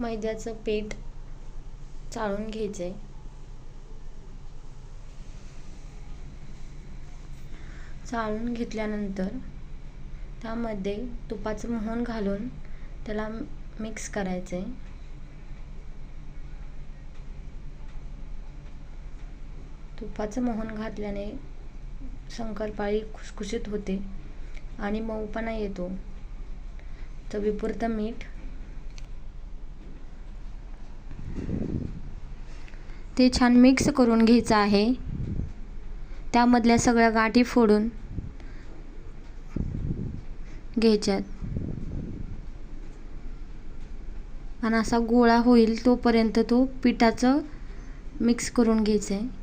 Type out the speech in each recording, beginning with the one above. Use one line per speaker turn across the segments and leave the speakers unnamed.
मैद्याचं पीठ चाळून घ्यायचं आहे चाळून घेतल्यानंतर त्यामध्ये तुपाचं मोहन घालून त्याला मिक्स करायचं आहे तुपाचं मोहन घातल्याने शंकरपाळी खुसखुशीत होते आणि मऊपणा येतो. चवीपुरतं मीठ ते छान मिक्स करून घ्यायचं आहे. त्यामधल्या सगळ्या गाठी फोडून घ्यायच्यात. आणि असा गोळा होईल तोपर्यंत तो पिठाचं मिक्स करून घ्यायचं आहे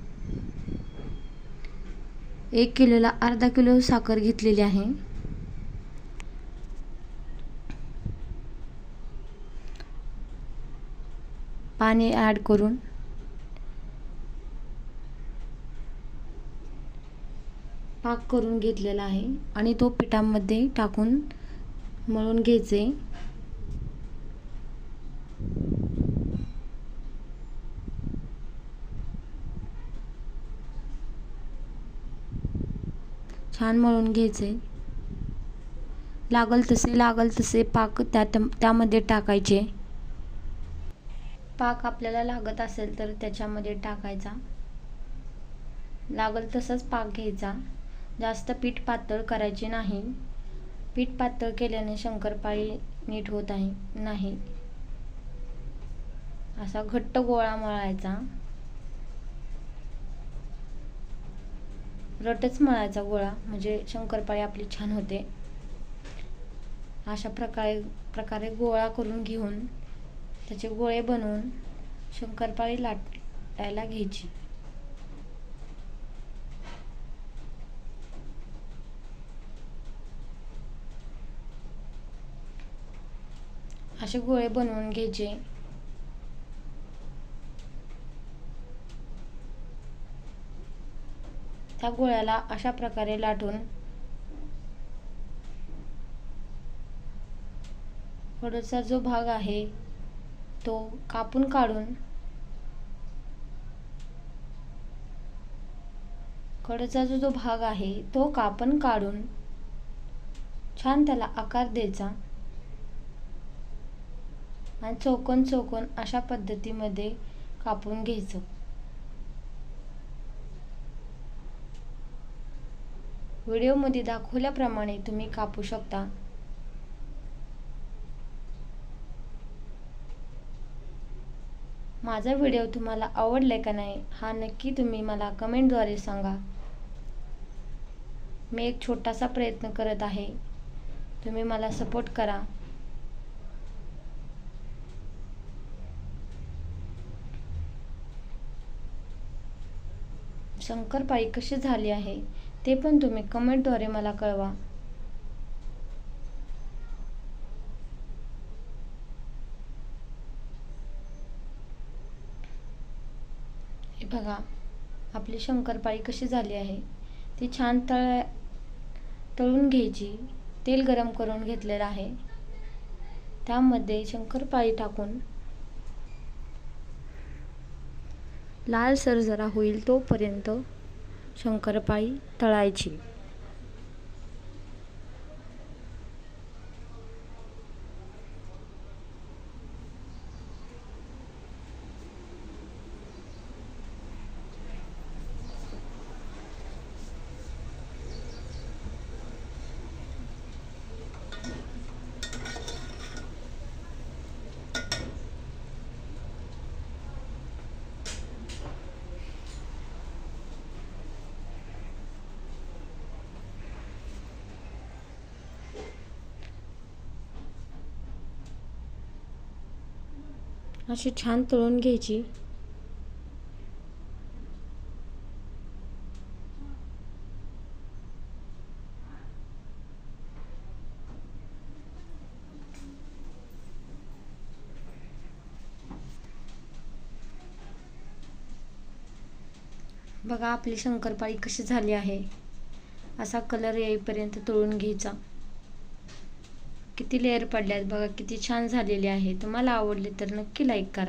एक किलोला अर्धा किलो साखर घेतलेली आहे. पाणी ॲड करून पाक करून घेतलेला आहे आणि तो पिठामध्ये टाकून मळून घ्यायचे. छान मळून घ्यायचे. लागल तसे लागल तसे पाक त्यात त्यामध्ये टाकायचे. पाक आपल्याला लागत असेल तर त्याच्यामध्ये टाकायचा. लागल तसंच पाक घ्यायचा. जास्त पीठ पातळ करायचे नाही. पीठ पातळ केल्याने शंकरपाळी नीट होत आहे नाही. असा घट्ट गोळा मळायचा. रटच मळायचा गोळा म्हणजे शंकरपाळी आपली छान होते. अशा प्रकारे प्रकारे गोळा करून घेऊन त्याचे गोळे बनवून शंकरपाळी लाटायला घ्यायची. असे गोळे बनवून घ्यायचे. त्या गोळ्याला अशा प्रकारे लाटून कडचा जो भाग आहे तो कापून काढून कडचा जो जो भाग आहे तो कापून काढून छान त्याला आकार द्यायचा. आणि चौकोन चौकोन अशा पद्धतीमध्ये कापून घ्यायचं. व्हिडिओमध्ये दाखवल्याप्रमाणे तुम्ही कापू शकता. माझा व्हिडिओ तुम्हाला आवडलाय का नाही हा नक्की तुम्ही मला कमेंटद्वारे सांगा. मी एक छोटासा प्रयत्न करत आहे. तुम्ही मला सपोर्ट करा. शंकरपाळी कशी झाली आहे ते पण तुम्ही कमेंटद्वारे मला कळवा. हे बघा आपली शंकरपाळी कशी झाली आहे ती छान तळ तळून घ्यायची तेल गरम करून घेतलेलं आहे. त्यामध्ये शंकरपाळी टाकून लालसर जरा होईल तोपर्यंत शंकरपाळी तळायची. अशी छान तळून घ्यायची. बघा आपली शंकरपाळी कशी झाली आहे. असा कलर येईपर्यंत तळून घ्यायचा. किती लेअर पडल्यात बघा किती छान झालेले आहे. तुम्हाला आवडले तर नक्की लाईक करा.